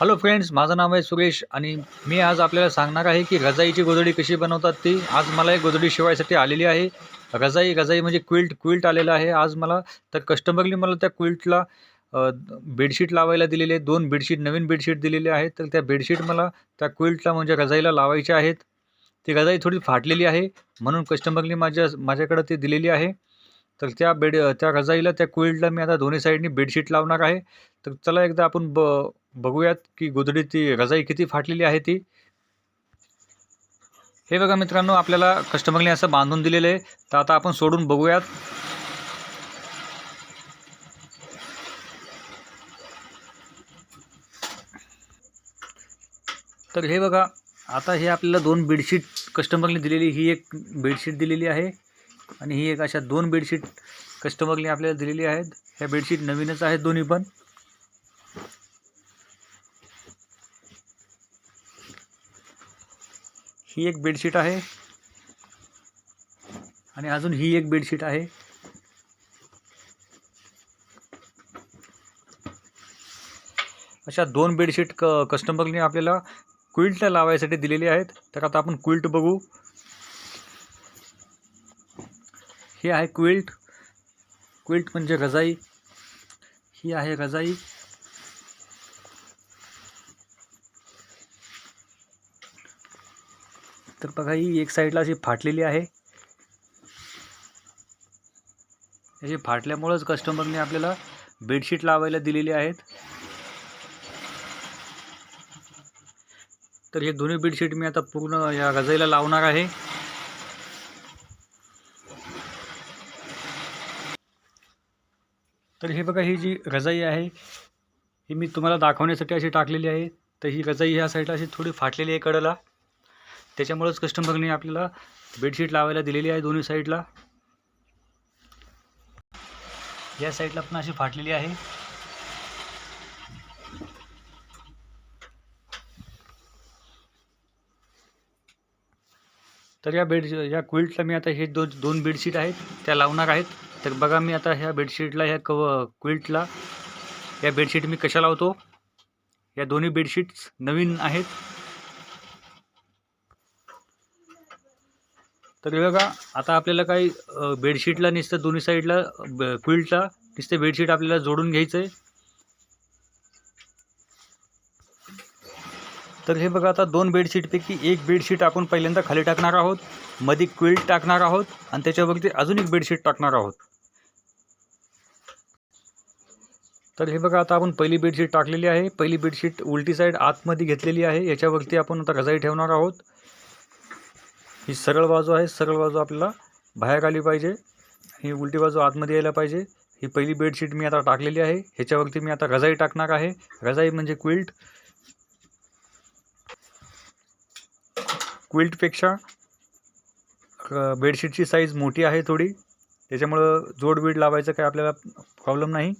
Hello friends माझं नाव आहे सुरेश आणि मी आज आपल्याला सांगणार आहे की रजाईची गोदडी कशी बनवतात ती. आज मला एक गोदडी शिवायसाठी आलेली आहे. रजाई रजाई म्हणजे क्विल्ट क्विल्ट आलेलं आहे. आज मला तर कस्टमरने मला त्या क्विल्टला बेडशीट लावायला दिलेले आहे. दोन बेडशीट नवीन बेडशीट दिलेले आहेत. तर त्या बेडशीट मला त्या क्विल्टला म्हणजे रजाईला लावायचे आहेत. ती रजाई थोडी फाटलेली आहे म्हणून कस्टमरने माझ्या माझ्याकडं ती दिलेली आहे. तर त्या बेड त्या रजाईला त्या क्विल्टला मी आता दोन्ही साईडनी बेडशीट लावणार आहे. तर चला एकदा आपण ब बघूयात की गोधडी ती रजाई किती फाटलेली आहे ती. हे बघा मित्रांनो आपल्याला कस्टमरने असं बांधून दिलेलं आहे. तर आता आपण सोडून बघूयात. तर हे बघा आता हे आपल्याला दोन बेडशीट कस्टमरने दिलेली ही एक बेडशीट दिलेली आहे. आणि ही एक अशा दोन बेडशीट कस्टमरने आपल्याला दिलेली आहेत. ह्या बेडशीट नवीनच आहेत दोन्ही पण. ही एक बेडशीट आहे. आणि अजून ही एक बेडशीट आहे. अशा दोन बेडशीट क कस्टमरने आपल्याला क्विल्ट लावायसाठी दिलेली आहेत. तर आता आपण क्विल्ट बघू. हे आहे क्विल्ट क्विल्ट म्हणजे रजाई. ही आहे रजाई. तर बघा ही एक साईडला अशी फाटलेली आहे. अशी फाटल्यामुळंच कस्टमरने आपल्याला बेडशीट लावायला दिलेली आहेत. तर हे दोन्ही बेडशीट मी आता पूर्ण या गजाईला लावणार आहे. तर हे बघा ही जी रजाई आहे ही मी तुम्हाला दाखवण्यासाठी अशी टाकलेली आहे. तर ही रजाई ह्या साईडला अशी थोडी फाटलेली आहे कडेला. त्याच्यामुळंच कस्टमरने आपल्याला बेडशीट लावायला दिलेली आहे दोन्ही साईडला या साईडला पण अशी फाटलेली आहे. तर या बेड या क्विल्टला मी आता हे दोन दोन बेडशीट आहेत त्या लावणार आहेत. तर बघा मी आता ह्या बेडशीटला ह्या कव क्विल्टला या बेडशीट मी कशा लावतो? या दोन्ही बेडशीट्स नवीन आहेत. तर हे बघा आता आपल्याला काही बेडशीटला नुसतं दोन्ही साईडला क्विल्टला नुसतं बेडशीट आपल्याला जोडून घ्यायचं आहे तर हे बघा आता दोन बेडशीटपैकी एक बेडशीट आपण पहिल्यांदा खाली टाकणार आहोत मध्ये क्विल्ट टाकणार आहोत आणि त्याच्यावरती अजून एक बेडशीट टाकणार आहोत. तर हे बघा आता आपण पहिली बेडशीट टाकलेली आहे. पहिली बेडशीट उलटी साईड आतमध्ये घेतलेली आहे. याच्यावरती आपण आता रजाई ठेवणार आहोत. ही सरळ बाजू आहे सरळ बाजू आपल्याला बाहेर आली पाहिजे. ही उलटी बाजू आतमध्ये यायला पाहिजे. ही पहिली बेडशीट मी आता टाकलेली आहे. ह्याच्यावरती मी आता रजाई टाकणार आहे. रजाई म्हणजे क्विल्ट क्विल्टपेक्षा बेडशीटची साईज मोठी आहे थोडी. त्याच्यामुळं जोड बीड लावायचं काही आपल्याला प्रॉब्लेम नाही.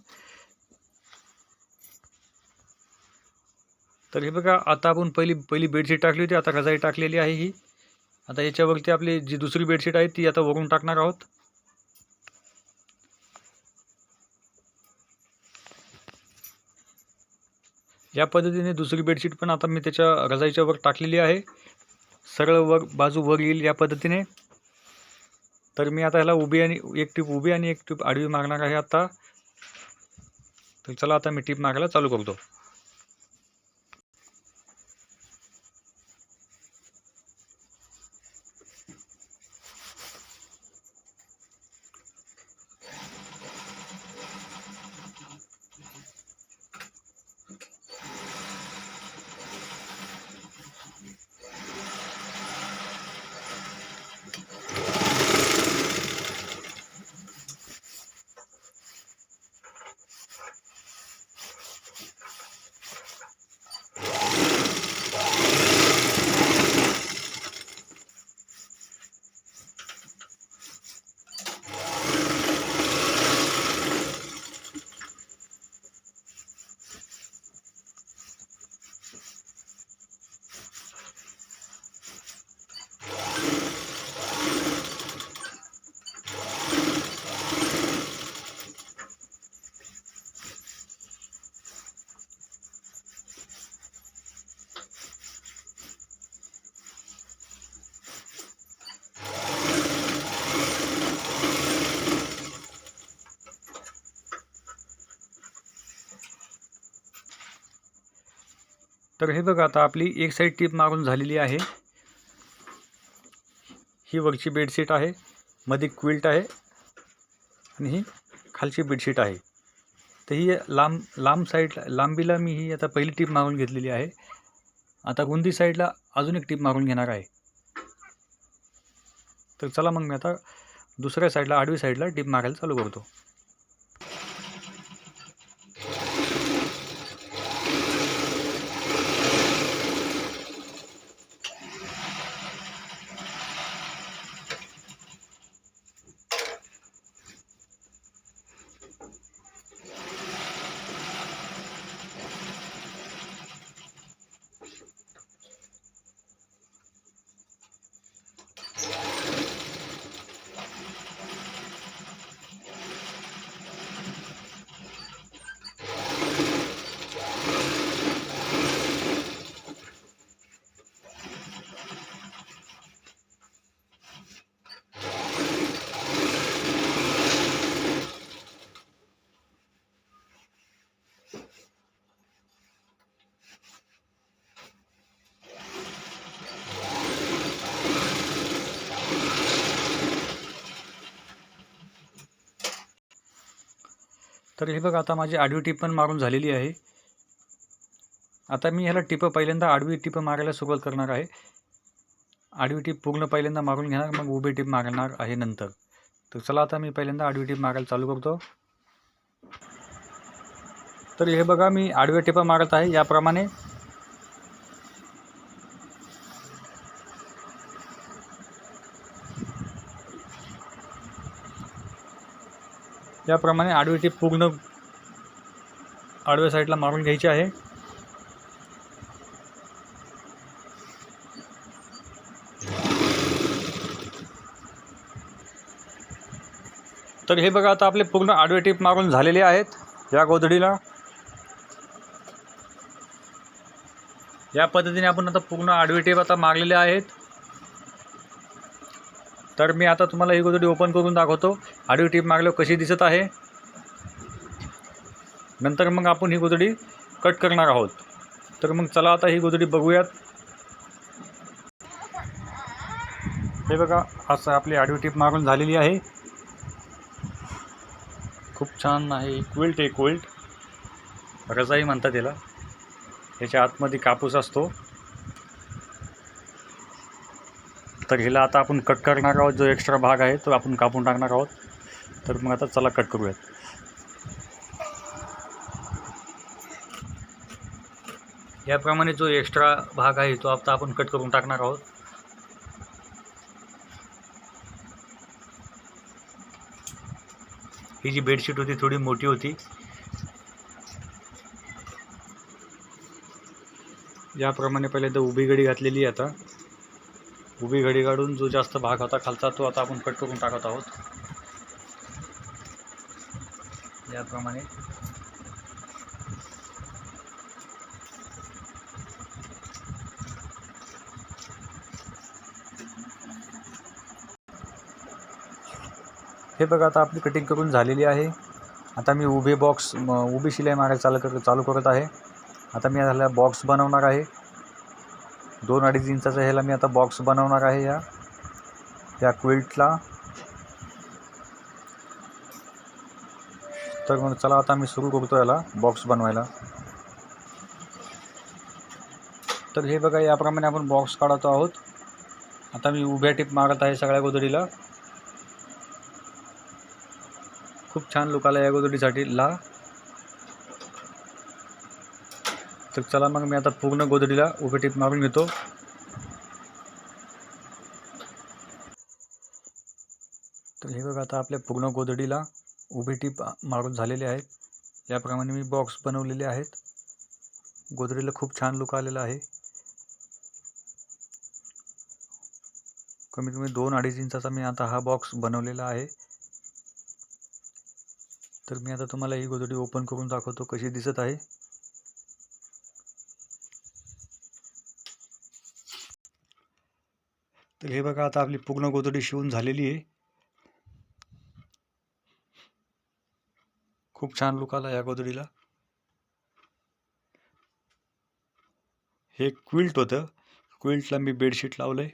तर हे बघा आता आपण पहिली पहिली बेडशीट टाकली होती. आता रजाई टाकलेली आहे ही. आता याच्यावरती आपली जी दुसरी बेडशीट आहे ती आता वरून टाकणार आहोत. या पद्धतीने दुसरी बेडशीट पण आता मी त्याच्या रजाईच्या वर टाकलेली आहे. सरळ वर बाजू वर येईल या पद्धतीने. तर मी आता ह्याला उभी आणि एक टीप उभी आणि एक टीप आडवी मारणार आहे आता. तर चला आता मी टीप मारायला चालू करतो. तर हे बघा आता आपली एक साईड टीप मारून झालेली आहे. ही वरची बेडशीट आहे मध्ये क्विल्ट आहे आणि ही खालची बेडशीट आहे. तर ही लांब लांब साईड लांबीला मी ही आता पहिली टीप मारून घेतलेली आहे. आता गुंदी साईडला अजून एक टीप मारून घेणार आहे. तर चला मग मी आता दुसऱ्या साईडला आडवी साईडला टीप मारायला चालू करतो. तर हे बघा आता माझी आडवी टीप पण मारून झालेली आहे. आता मी ह्याला टिपं पहिल्यांदा आडवी टिपं मारायला सुरुवात करणार आहे. आडवी टीप पूर्ण पहिल्यांदा मारून घेणार मग उभी टीप मारणार आहे नंतर. तर चला आता मी पहिल्यांदा आडवी टीप मारायला चालू करतो. तर हे बघा मी आडव्या टिपा मारत आहे याप्रमाणे याप्रमाणे आडवी टीप पूर्ण आडव्या साईडला मारून घ्यायची आहे. तर हे बघा आता आपले पूर्ण आडवे टीप मारून झालेले आहेत या गोधडीला. या पद्धतीने आपण आता पूर्ण आडवे टेप आता मारलेले आहेत. तर मी आता तुम्हाला ही गोदडी ओपन करून दाखवतो. आडवी टीप मारल्यावर कशी दिसत आहे? नंतर मग आपण ही गोदडी कट करणार आहोत. तर मग चला आता ही गोदडी बघूयात. हे बघा असं आपली आडवी टीप मारून झालेली आहे. खूप छान आहे. क्विल्ट आहे क्विल्ट रजाई म्हणतात त्याला याच्या आतमध्ये कापूस असतो. तर हिला आता आपण कट करणार आहोत. जो एक्स्ट्रा भाग आहे तो आपण कापून टाकणार आहोत. तर मग आता चला कट करूयात. याप्रमाणे जो एक्स्ट्रा भाग आहे तो आता आपण कट करून टाकणार आहोत. ही जी बेडशीट होती थोडी मोठी होती. याप्रमाणे पहिल्यांदा उभी घडी घातलेली आता. उभी घडी काढून जो जास्त भाग होता खालचा तो आता आपण कट करून टाकत आहोत. याप्रमाणे. हे बघा आता आपली कटिंग करून झालेली आहे. आता मी उभे बॉक्स उभी शिलाई मारायला चालू कर चालू करत आहे. आता मी ह्याला बॉक्स बनवणार आहे. दोन अडीच इंचाचा ह्याला मी आता बॉक्स बनवणार आहे या. या क्विल्टला तर मग चला आता मी सुरू करतो याला बॉक्स बनवायला. तर हे बघा याप्रमाणे आपण बॉक्स काढतो आहोत. आता मी उभ्या टिप मारत आहे सगळ्या गोदडीला. खूप छान लुक आला या गोदडीसाठी ला. तर चला मग मी आता पूर्ण गोदडीला उभी टीप मारून घेतो. तर हे बघा आता आपल्या पूर्ण गोदडीला उभी टीप मारून झालेले आहेत. याप्रमाणे मी बॉक्स बनवलेले आहेत. गोदडीला खूप छान लुक आलेला आहे. कमीत कमी दोन अडीच इंचाचा मी आता हा बॉक्स बनवलेला आहे. तर मी आता तुम्हाला ही गोदडी ओपन करून दाखवतो कशी दिसत आहे. तर हे बघा आता आपली पूर्ण गोदडी शिवून झालेली आहे. खूप छान लुक आला या गोदडीला. हे क्विल्ट होतं. क्विल्टला मी बेडशीट लावलं आहे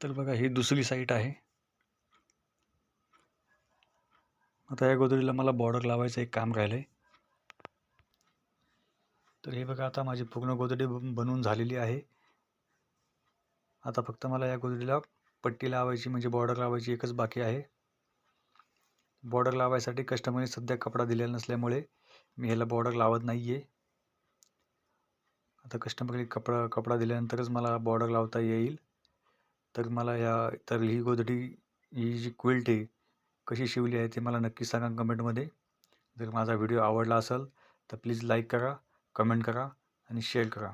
तर बघा ही दुसरी साईट आहे. आता या गोदडीला मला बॉर्डर लावायचं एक काम राहिलं आहे तर हे बघा आता माझी पूर्ण गोदडी बनवून झालेली आहे. आता फक्त मला या गोदडीला पट्टी लावायची म्हणजे बॉर्डर लावायची एकच बाकी आहे. बॉर्डर लावायसाठी कस्टमरने सध्या कपडा दिलेला नसल्यामुळे मी ह्याला बॉर्डर लावत नाही आहे आता कस्टमरने कपडा कपडा दिल्यानंतरच मला बॉर्डर लावता येईल. तर मला या तर ही गोदडी ही जी क्विल्ट आहे कशी शिवली आहे ते मला नक्की सांगा कमेंटमध्ये जर माझा व्हिडिओ आवडला असेल तर प्लीज लाईक करा. कमेंट करा आणि शेअर करा.